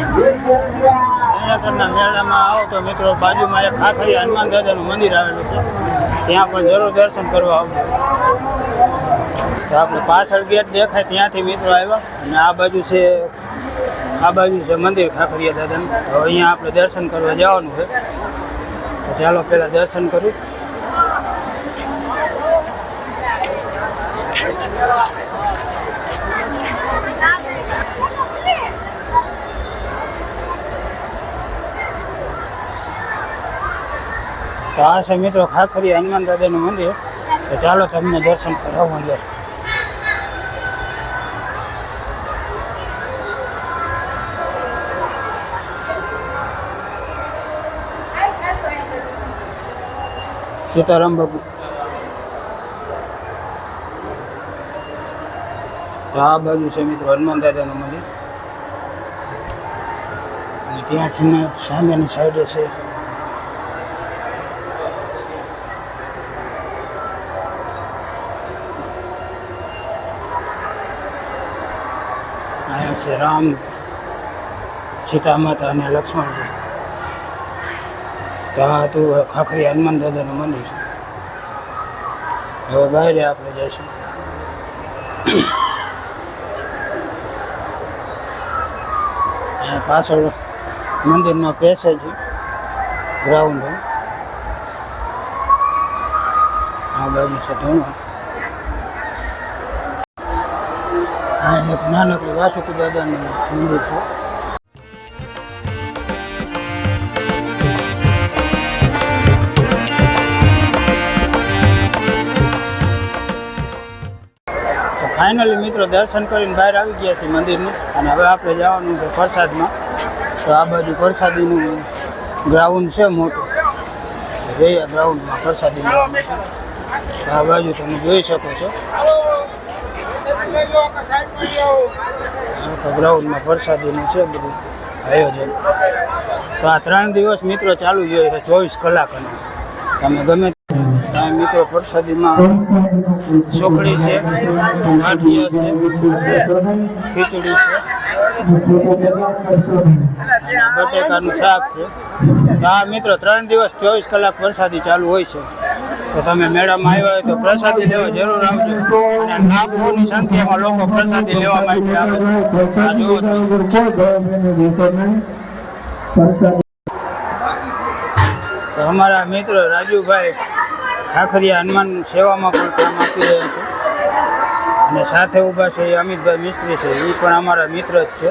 નવરાત્રના મેળામાં આવો તો મિત્રો, બાજુમાં એક ખાખરી હનુમાન દાદાનું મંદિર આવેલું છે. ત્યાં પણ જરૂર દર્શન કરવા આવજો. તો આપણે પાછળ ગેટ દેખાય ત્યાંથી મિત્રો આવ્યા અને આ બાજુ છે, આ બાજુ છે મંદિર ખાખરીયા દાદાનું. તો અહીંયા આપણે દર્શન કરવા જવાનું છે. ચાલો પહેલાં દર્શન કરી તો આ છે મિત્રો ખાખરી હનુમાન દાદાનું મંદિર. તો ચાલો તમને દર્શન કરાવું અંદર. સીતારામ બાબુ આ બાજુ છે મિત્રો હનુમાન દાદાનું મંદિર. ત્યાંથી સામેની સાઈડે છે છે. રામ, સીતા માતા અને લક્ષ્મણજી. તો આ હતું ખાખરી હનુમાન દાદાનું મંદિર. હવે બહાર આપણે જઈશું. પાછળ મંદિરનો પેસેજ ગ્રાઉન્ડ આ બાજુ છે ધોણા આ એક નાનકડું વાસુકી દાદાનું મંદિર છે ફાઇનલી મિત્રો દર્શન કરીને બહાર આવી ગયા છે મંદિરનું. અને હવે આપણે જવાનું છે પ્રસાદમાં. તો આ બાજુ પ્રસાદીનું ગ્રાઉન્ડ છે મોટું. જઈએ ગ્રાઉન્ડમાં પ્રસાદી આ બાજુ તમે જોઈ શકો છો. આખા ગ્રાઉન્ડમાં વરસાદીનું છે બધું આયોજન. તો આ ત્રણ દિવસ મિત્રો ચાલુ જ હોય છે, ચોવીસ કલાક અને. તમે ગમે ત્યાં મિત્રો પ્રસાદીમાં ચોકડી છે, ગાંઠિયા છે, ખીચડી છે, બટેકાનું શાક છે. આ મિત્રો ત્રણ દિવસ ચોવીસ કલાક વરસાદી ચાલુ હોય છે. તો તમે મેળામાં આવ્યા હોય તો પ્રસાદી લેવા જરૂર આવજો. અને લાખોની સંખ્યામાં લોકો પ્રસાદી લેવા માટે આવે. તો. અમારા મિત્ર રાજુભાઈ ખાખરિયા હનુમાન સેવામાં પણ કામ આપી રહ્યા છે. અને સાથે ઊભા છે એ અમિતભાઈ મિસ્ત્રી છે. એ પણ અમારા મિત્ર જ છે.